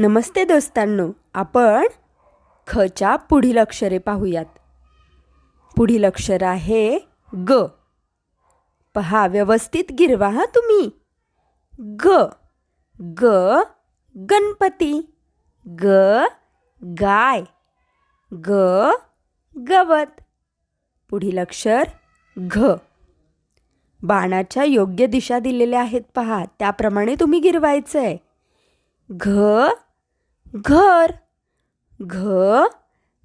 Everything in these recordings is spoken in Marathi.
नमस्ते दोस्तांनो आपण खच्या पुढील अक्षरे पाहूयात. पुढील अक्षर आहे ग. पहा व्यवस्थित गिरवा हा तुम्ही. ग. ग गणपती. ग गाय. ग गवत. पुढील अक्षर घ. बाणाच्या योग्य दिशा दिलेल्या आहेत पहा त्याप्रमाणे तुम्ही गिरवायचं आहे घ घर घ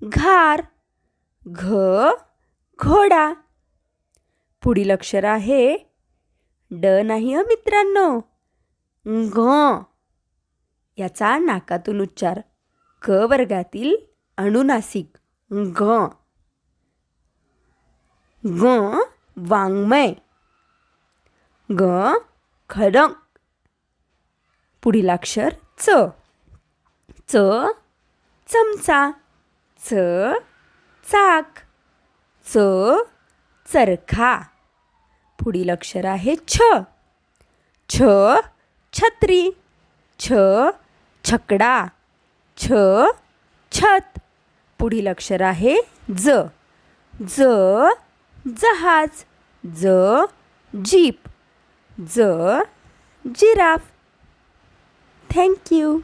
घार घ घोडा. पुढील अक्षर आहे ड नाही हं मित्रांनो घ. याचा नाकातून उच्चार क वर्गातील अनुनासिक ग ग वाङ्मय. ग खडक. पुढील अक्षर च. च चमचा च चाक च चरखा. पुढील अक्षर आहे छ. छ छत्री. छ छकडा. छ छत. पुढील अक्षर आहे ज. ज जहाज. ज जीप. ज जिराफ. थँक्यू